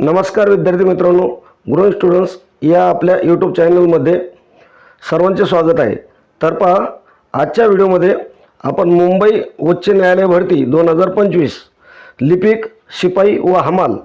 नमस्कार विद्यार्थी मित्रांनो ग्रोन स्टुडंट्स या आपल्या यूट्यूब चॅनलमध्ये सर्वांचे स्वागत आहे. तर पहा आजच्या व्हिडिओमध्ये आपण मुंबई उच्च न्यायालय भरती दोन हजार पंचवीस लिपिक शिपाई व हमाल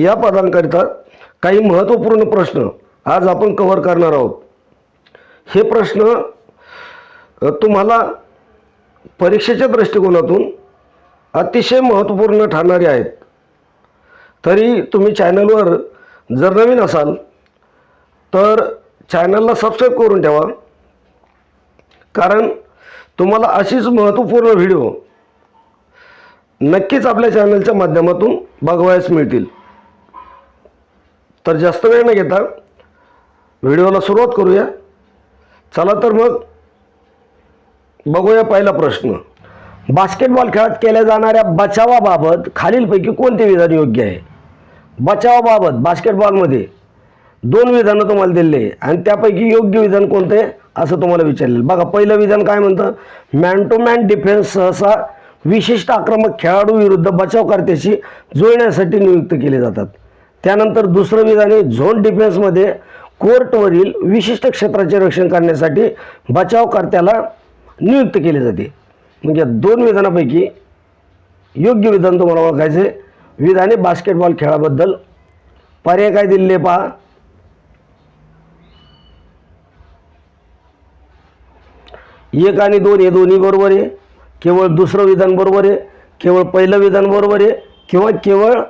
या पदांकरिता काही महत्त्वपूर्ण प्रश्न आज आपण कव्हर करणार आहोत. हे प्रश्न तुम्हाला परीक्षेच्या दृष्टिकोनातून अतिशय महत्त्वपूर्ण ठरणारे आहेत. तरी तुम्ही चॅनलवर जर नवीन असाल तर चॅनलला सबस्क्राईब करून ठेवा. कारण तुम्हाला अशीच महत्त्वपूर्ण व्हिडिओ नक्कीच आपल्या चॅनलच्या माध्यमातून बघवायस मिळतील. तर जास्त वेळ न घेता व्हिडिओला सुरुवात करूया. चला तर मग बघूया पहिला प्रश्न. बास्केटबॉल खेळात केल्या जाणाऱ्या बचावाबाबत खालीलपैकी कोणते विधान योग्य आहे? बचावाबाबत बास्केटबॉलमध्ये दोन विधानं तुम्हाला दिलेले आहे आणि त्यापैकी योग्य विधान कोणते आहे असं तुम्हाला विचारलेलं. बघा पहिलं विधान काय म्हणतं? मॅन टू मॅन डिफेन्स सहसा विशिष्ट आक्रमक खेळाडू विरुद्ध बचावकर्त्याशी जुळण्यासाठी नियुक्त केले जातात. त्यानंतर दुसरं विधान आहे झोन डिफेन्समध्ये कोर्टवरील विशिष्ट क्षेत्राचे रक्षण करण्यासाठी बचावकर्त्याला नियुक्त केले जाते. म्हणजे दोन विधानापैकी योग्य विधान तुम्हाला ओळखायचे आहे. विधाने बास्केटबॉल खेळाबद्दल पर्याय काय दिलेले पहा. एक आणि दोन हे दोन्ही बरोबर आहे. केवळ दुसरं विधान बरोबर आहे. केवळ पहिलं विधान बरोबर आहे. किंवा केवळ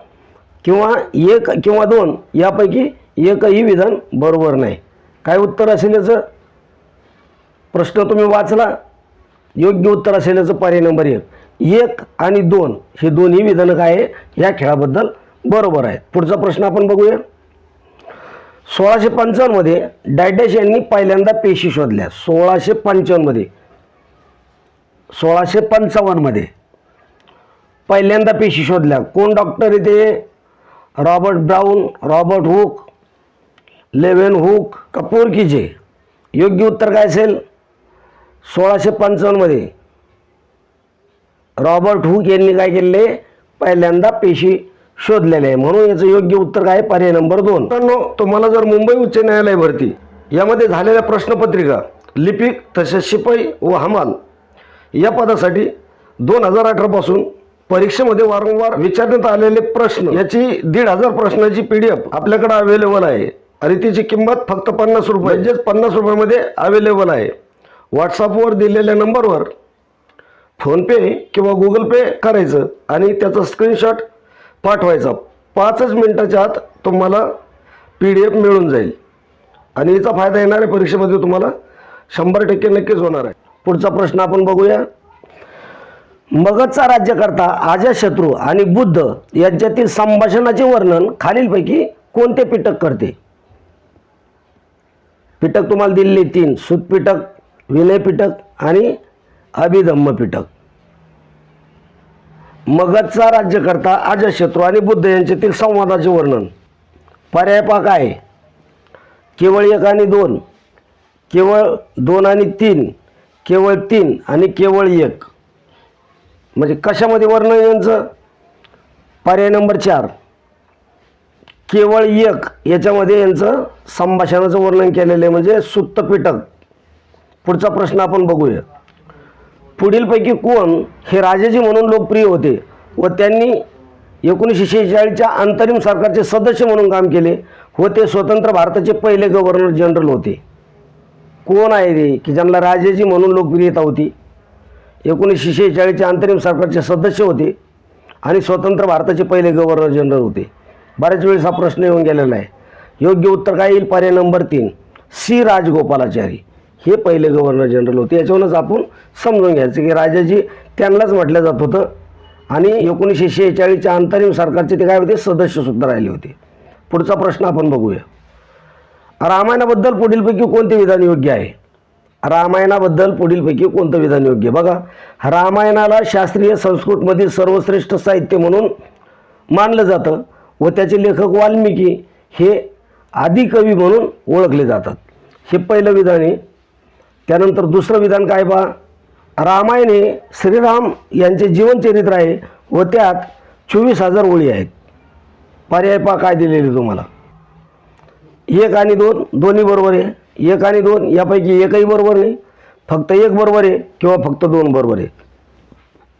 किंवा एक किंवा दोन यापैकी एकही विधान बरोबर नाही. काय उत्तर असेल याचं? प्रश्न तुम्ही वाचला. योग्य उत्तर असेल याचं पर्याय नंबर एक. एक आणि दोन हे दोन्ही विधानं काय आहे या खेळाबद्दल बरोबर आहेत. पुढचा प्रश्न आपण बघूया. सोळाशे पंचावन्नमध्ये डायडॅश यांनी पहिल्यांदा पेशी शोधल्या. सोळाशे पंचावन्नमध्ये. सोळाशे पंचावन्नमध्ये पहिल्यांदा पेशी शोधल्या. कोण डॉक्टर इथे? Robert Brown Robert Hooke Leeuwenhoek Kapoor किजे योग्य उत्तर काय असेल? सोळाशे पंचावन्नमध्ये. रॉबर्ट हुक यांनी काय केलेले पहिल्यांदा पेशी शोधलेले आहे. म्हणून याचं योग्य उत्तर काय? आहे? पर्याय नंबर दोन. मित्रांनो तुम्हाला जर मुंबई उच्च न्यायालय भरती यामध्ये झालेल्या प्रश्नपत्रिका लिपिक तसेच शिपाई व हमाल या पदासाठी दोन हजार अठरापासून परीक्षेमध्ये वारंवार विचारण्यात आलेले प्रश्न याची दीड हजार प्रश्नाची पी डी एफ आपल्याकडे अवेलेबल आहे. आणि तिची किंमत फक्त पन्नास रुपये म्हणजेच पन्नास रुपयामध्ये अवेलेबल आहे. व्हॉट्सअपवर दिलेल्या नंबरवर फोनपे किंवा गुगल पे करायचं आणि त्याचा स्क्रीनशॉट पाठवायचा. पाचच मिनटाच्या आत तुम्हाला पी डी एफ मिळून जाईल. आणि याचा फायदा येणाऱ्या परीक्षेमध्ये तुम्हाला शंभर टक्के नक्कीच होणार आहे. पुढचा प्रश्न आपण बघूया. मगधचा राज्यकर्ता अजाशत्रू आणि बुद्ध यांच्यातील संभाषणाचे वर्णन खालीलपैकी कोणते पिटक करते? पिटक तुम्हाला दिलेले तीन. सुतपिटक विनय पिटक आणि अभिधम्म पिटक मगधचा राज्यकर्ता अजशत्रू आणि बुद्ध यांच्यातील संवादाचे वर्णन. पर्याय आहे? केवळ एक आणि दोन. केवळ दोन आणि तीन. केवळ तीन आणि केवळ एक. म्हणजे कशामध्ये वर्णन यांचं? पर्याय नंबर चार. केवळ एक याच्यामध्ये यांचं संभाषणाचं वर्णन केलेलं आहे म्हणजे सुत्तपिटक पुढचा प्रश्न आपण बघूया. पुढीलपैकी कोण हे राजाजी म्हणून लोकप्रिय होते व त्यांनी एकोणीसशे शेहेचाळीसच्या अंतरिम सरकारचे सदस्य म्हणून काम केले व ते स्वतंत्र भारताचे पहिले गव्हर्नर जनरल होते. कोण आहे ते? की ज्यांना राजाजी म्हणून लोकप्रियता होती. एकोणीसशे शेहेचाळीसच्या अंतरिम सरकारचे सदस्य होते आणि स्वतंत्र भारताचे पहिले गव्हर्नर जनरल होते. बऱ्याच वेळेस हा प्रश्न येऊन गेलेला आहे. योग्य उत्तर काय? येईल पर्याय नंबर तीन. सी. राजगोपालाचारी. हे पहिले गव्हर्नर जनरल होते. याच्यावरूनच आपण समजून घ्यायचं की राजाजी त्यांनाच म्हटलं जात होतं. आणि एकोणीसशे शेहेचाळीसच्या अंतरिम सरकारचे ते काय होते? सदस्यसुद्धा राहिले होते. पुढचा प्रश्न आपण बघूया. रामायणाबद्दल पुढीलपैकी कोणते विधान योग्य आहे? रामायणाबद्दल पुढीलपैकी कोणतं विधान योग्य? आहे? बघा रामायणाला शास्त्रीय संस्कृतमधील सर्वश्रेष्ठ साहित्य म्हणून मानलं जातं व त्याचे लेखक वाल्मिकी हे आदिकवी म्हणून ओळखले जातात. हे पहिलं विधान आहे. त्यानंतर दुसरं विधान काय पहा रामायण हे श्रीराम यांचे जीवनचरित्र आहे व त्यात चोवीस हजार ओळी आहेत. पर्याय पा काय दिलेले तुम्हाला. एक आणि दोन दोन्ही बरोबर आहे. एक आणि दोन यापैकी एकही बरोबर नाही. फक्त एक बरोबर आहे किंवा फक्त दोन बरोबर आहे.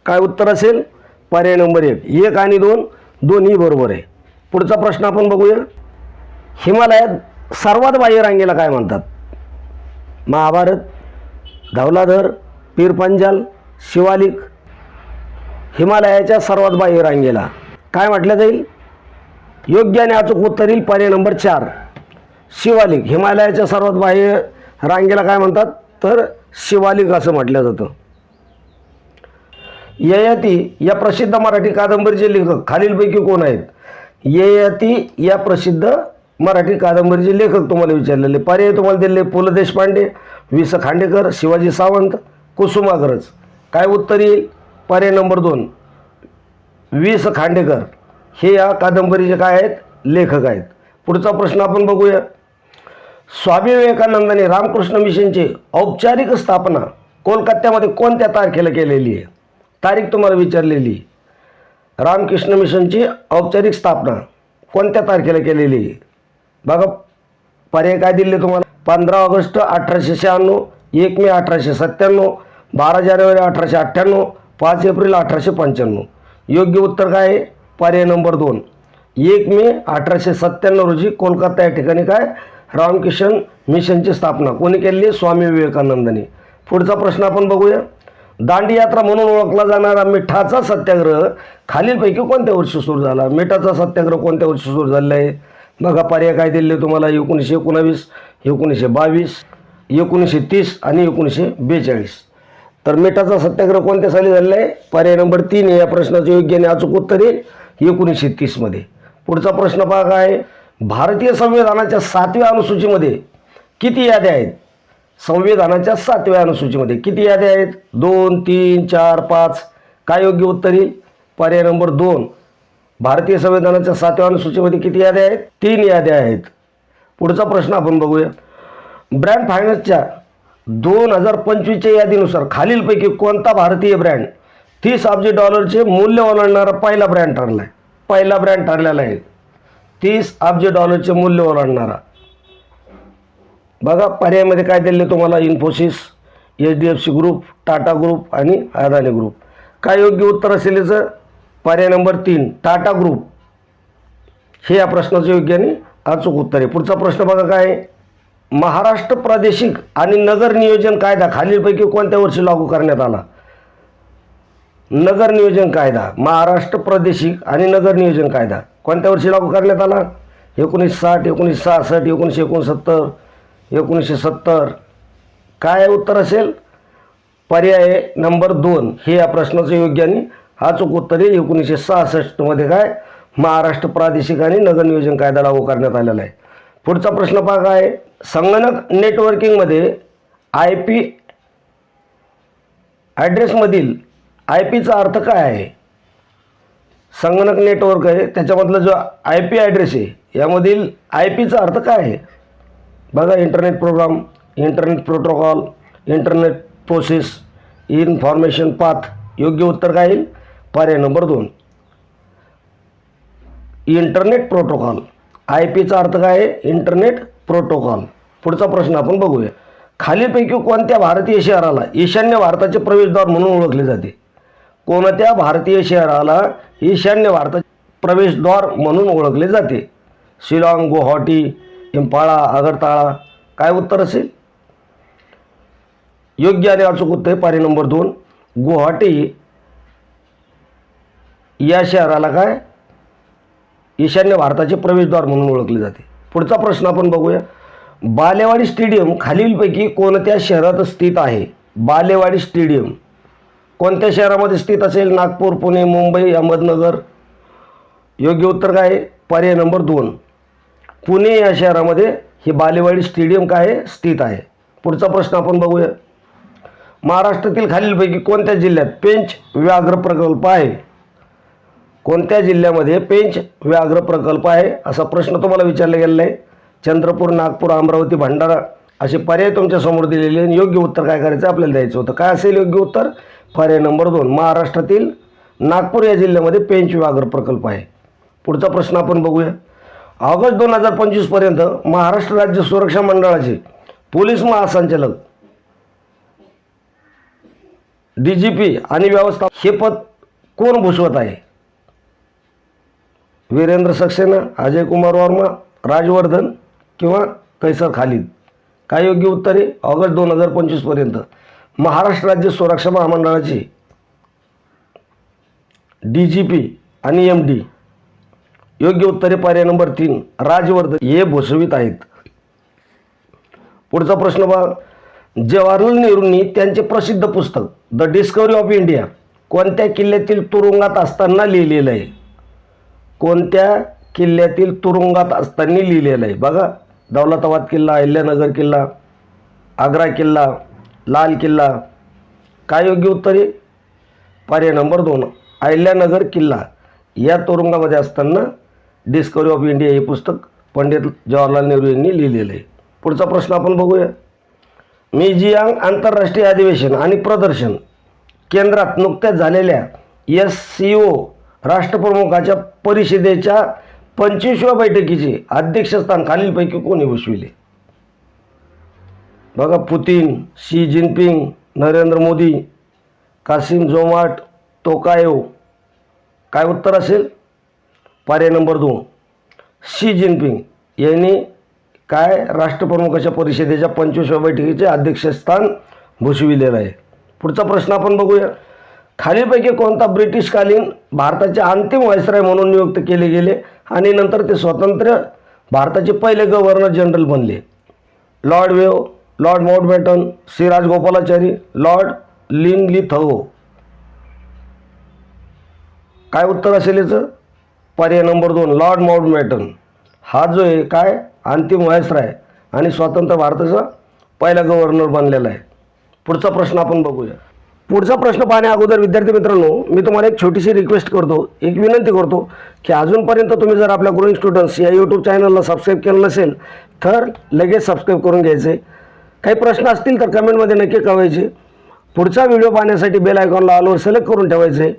काय उत्तर असेल? पर्याय नंबर एक. एक आणि दोन दोन्ही बरोबर आहे. पुढचा प्रश्न आपण बघूया. हिमालयात सर्वात बाह्य रांगेला काय म्हणतात? महाभारत धवलाधर पीरपंजाल शिवालिक हिमालयाच्या सर्वात बाह्य रांगेला. काय म्हटलं जाईल? योग्य आणि अचूक उत्तर येईल पर्याय नंबर चार. शिवालिक हिमालयाच्या सर्वात बाह्य रांगेला काय म्हणतात? तर शिवालिक असं म्हटलं जातं. ययाती या प्रसिद्ध मराठी कादंबरीचे लेखक खालीलपैकी कोण आहेत? ययाती या प्रसिद्ध मराठी कादंबरीचे लेखक तुम्हाला विचारलेले. पर्याय तुम्हाला दिलेले पु ल देशपांडे वि स खांडेकर शिवाजी सावंत कुसुमाग्रज. काय उत्तर येईल? पर्याय नंबर दोन. वि स खांडेकर. हे या कादंबरीचे काय आहेत? लेखक आहेत. पुढचा प्रश्न आपण बघूया. स्वामी विवेकानंदाने रामकृष्ण मिशनची औपचारिक स्थापना कोलकात्यामध्ये कोणत्या तारखेला केलेली आहे? तारीख तुम्हाला विचारलेली. आहे. रामकृष्ण मिशनची औपचारिक स्थापना कोणत्या तारखेला केलेली आहे? बघा पर्याय काय दिले तुम्हाला? पंधरा ऑगस्ट अठराशे शहाण्णव एक मे अठराशे सत्त्याण्णव बारा जानेवारी अठराशे अठ्ठ्याण्णव पाच एप्रिल अठराशे पंच्याण्णव. योग्य उत्तर काय आहे? पर्याय नंबर दोन. एक मे अठराशे सत्त्याण्णव रोजी कोलकाता या ठिकाणी काय? रामकिशन मिशनची स्थापना. कोणी केलेली स्वामी विवेकानंदांनी. पुढचा प्रश्न आपण बघूया. दांडी यात्रा म्हणून ओळखला जाणारा मिठाचा सत्याग्रह खालीलपैकी कोणत्या वर्षी सुरू झाला? मिठाचा सत्याग्रह कोणत्या वर्षी सुरू झालेला आहे? बघा पर्याय काय दिले तुम्हाला? एकोणीसशे एकोणावीस एकोणीसशे बावीस एकोणीसशे तीस आणि एकोणीसशे बेचाळीस. तर मिठाचा सत्याग्रह कोणत्या साली झालेला आहे? पर्याय नंबर तीन या प्रश्नाचं योग्य आणि अचूक उत्तर येईल एकोणीसशे तीसमध्ये पुढचा प्रश्न पहा काय? आहे? भारतीय संविधानाच्या सातव्या अनुसूचीमध्ये किती याद्या आहेत? संविधानाच्या सातव्या अनुसूचीमध्ये किती याद्या आहेत? दोन तीन चार पाच. काय योग्य उत्तर येईल? पर्याय नंबर दोन. भारतीय संविधानाच्या सातव्या अनुसूचीमध्ये किती याद्या आहेत? तीन याद्या आहेत. पुढचा प्रश्न आपण बघूया. ब्रँड फायनान्सच्या दोन हजार पंचवीसच्या यादीनुसार खालीलपैकी कोणता भारतीय ब्रँड तीस अब्ज डॉलरचे मूल्य ओलांडणारा पहिला ब्रँड ठरला आहे पहिला ब्रँड ठरलेला आहे. तीस अब्ज डॉलरचे मूल्य ओलांडणारा. बघा पर्यायामध्ये काय दिले तुम्हाला Infosys H D F C group Tata group आणि अदानी ग्रुप. काय योग्य उत्तर असेल याचं? पर्याय नंबर तीन टाटा ग्रुप. हे या प्रश्नाचं योग्य आणि अचूक उत्तर आहे. पुढचा प्रश्न बघा काय महाराष्ट्र प्रादेशिक आणि नगर नियोजन कायदा खालीलपैकी कोणत्या वर्षी लागू करण्यात आला? नगर नियोजन कायदा महाराष्ट्र प्रादेशिक आणि नगर नियोजन कायदा कोणत्या वर्षी लागू करण्यात आला? एकोणीसशे साठ एकोणीसशे सहासष्ट एकोणीसशे एकोणसत्तर एकोणीसशे सत्तर. काय उत्तर असेल? पर्याय नंबर दोन. हे या प्रश्नाचं योग्य आणि अचूक उत्तर आहे. एकोणीसशे सहासष्टमध्ये काय? महाराष्ट्र प्रादेशिक आणि नगर नियोजन कायदा लागू करण्यात आलेला आहे. पुढचा प्रश्न पहा काय संगणक नेटवर्किंगमध्ये आय पी ॲड्रेसमधील आय पीचा अर्थ काय आहे? संगणक नेटवर्क आहे. त्याच्यामधला जो आय पी ॲड्रेस आहे यामधील आय पीचा अर्थ काय आहे? बघा internet program internet protocol internet process information path योग्य उत्तर काय येईल? पर्याय नंबर दोन. Internet protocol. आय पीचा अर्थ काय आहे? Internet protocol. पुढचा प्रश्न आपण बघूया. खालीलपैकी कोणत्या भारतीय शहराला ईशान्य भारताचे प्रवेशद्वार म्हणून ओळखले जाते? कोणत्या भारतीय शहराला ईशान्य भारताचे प्रवेशद्वार म्हणून ओळखले जाते? शिलाँग गुवाहाटी इम्फाळा आगरताळा. काय उत्तर असेल? योग्य आणि अचूक उत्तर पर्याय नंबर दोन. गुवाहाटी या शहराला काय? ईशान्य भारताचे प्रवेशद्वार म्हणून ओळखले जाते. पुढचा प्रश्न आपण बघूया. बालेवाडी स्टेडियम खालीलपैकी कोणत्या शहरात स्थित आहे? बालेवाडी स्टेडियम कोणत्या शहरामध्ये स्थित असेल? नागपूर पुणे मुंबई अहमदनगर. योग्य उत्तर काय आहे? पर्याय नंबर दोन. पुणे या शहरामध्ये हे बालेवाडी स्टेडियम काय आहे? स्थित आहे. पुढचा प्रश्न आपण बघूया. महाराष्ट्रातील खालीलपैकी कोणत्या जिल्ह्यात पेंच व्याघ्र प्रकल्प आहे? कोणत्या जिल्ह्यामध्ये पेंच व्याघ्र प्रकल्प आहे असा प्रश्न तुम्हाला विचारला गेलेला आहे. चंद्रपूर नागपूर अमरावती भंडारा असे पर्याय तुमच्यासमोर दिलेले आणि योग्य उत्तर काय करायचं आपल्याला द्यायचं होतं. काय असेल योग्य उत्तर? पर्याय नंबर दोन महाराष्ट्रातील नागपूर या जिल्ह्यामध्ये पेंच व्याघ्र प्रकल्प आहे. पुढचा प्रश्न आपण बघूया. ऑगस्ट दोन हजार पंचवीसपर्यंत महाराष्ट्र राज्य सुरक्षा मंडळाचे पोलीस महासंचालक डी जी पी आणि व्यवस्था हे पद कोण भूषवत आहे? वीरेंद्र सक्सेना अजय कुमार वर्मा राजवर्धन किंवा कैसर खालिद. काय योग्य उत्तरे? ऑगस्ट दोन हजार पंचवीसपर्यंत महाराष्ट्र राज्य सुरक्षा महामंडळाचे डी जी पी आणि एम डी योग्य उत्तरे पर्याय नंबर तीन राजवर्धन. हे भूषवित आहेत. पुढचा प्रश्न पहा जवाहरलाल नेहरूंनी त्यांचे प्रसिद्ध पुस्तक द डिस्कवरी ऑफ इंडिया कोणत्या किल्ल्यातील तुरुंगात असताना लिहिलेलं आहे? कोणत्या किल्ल्यातील तुरुंगात असताना लिहिलेलं आहे? बघा दौलताबाद किल्ला अहिल्यानगर किल्ला आग्रा किल्ला लाल किल्ला. काय योग्य उत्तर आहे? पर्याय नंबर दोन अहिल्यानगर किल्ला. या तुरुंगामध्ये असताना डिस्कवरी ऑफ इंडिया हे पुस्तक पंडित जवाहरलाल नेहरू यांनी लिहिलेलं आहे. पुढचा प्रश्न आपण बघूया. मिजियांग आंतरराष्ट्रीय अधिवेशन आणि प्रदर्शन केंद्रात नुकत्याच झालेल्या एस सी ओ राष्ट्रप्रमुखाच्या परिषदेच्या पंचवीसव्या बैठकीचे अध्यक्षस्थान खालीलपैकी कोणी भूषविले? बघा Putin Xi Jinping Narendra Modi Kassym Jomart Tokayev काय उत्तर असेल? पर्याय नंबर दोन. शी जिनपिंग यांनी काय राष्ट्रप्रमुखाच्या परिषदेच्या पंचवीसव्या बैठकीचे अध्यक्षस्थान भूषविलेलं आहे? पुढचा प्रश्न आपण बघूया. खालीलपैकी कोणता ब्रिटिशकालीन भारताचे अंतिम व्हायसराय म्हणून नियुक्त केले गेले आणि नंतर ते स्वतंत्र भारताचे पहिले गव्हर्नर जनरल बनले. Lord Wavell lord Mountbatten Siraj Gopalachari lord Linlithgow काय उत्तर असेल याचं? पर्याय नंबर दोन लॉर्ड माउंटबॅटन हा जो आहे काय? अंतिम व्हायसराय आणि स्वतंत्र भारताचा पहिला गव्हर्नर बनलेला आहे. पुढचा प्रश्न आपण बघूया. पुढचा प्रश्न पाहण्या अगोदर विद्यार्थी मित्रांनो मी तुम्हाला एक छोटीशी रिक्वेस्ट करतो एक विनंती करतो की अजूनपर्यंत तुम्ही जर आपल्या ग्रोईंग स्टुडंट्स या यूट्यूब चॅनलला सबस्क्राईब केलं नसेल तर लगेच सबस्क्राईब करून घ्यायचे. काही प्रश्न असतील तर कमेंटमध्ये नक्की कळवायचे. पुढचा व्हिडिओ पाहण्यासाठी बेल आयकॉनला ऑलवर सिलेक्ट करून ठेवायचे.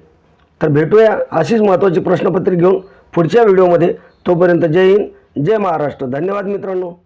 तर भेटूया अशीच महत्त्वाची प्रश्नपत्रिका घेऊन पुढच्या व्हिडिओमध्ये तोपर्यंत जय हिंद जय महाराष्ट्र. धन्यवाद मित्रांनो.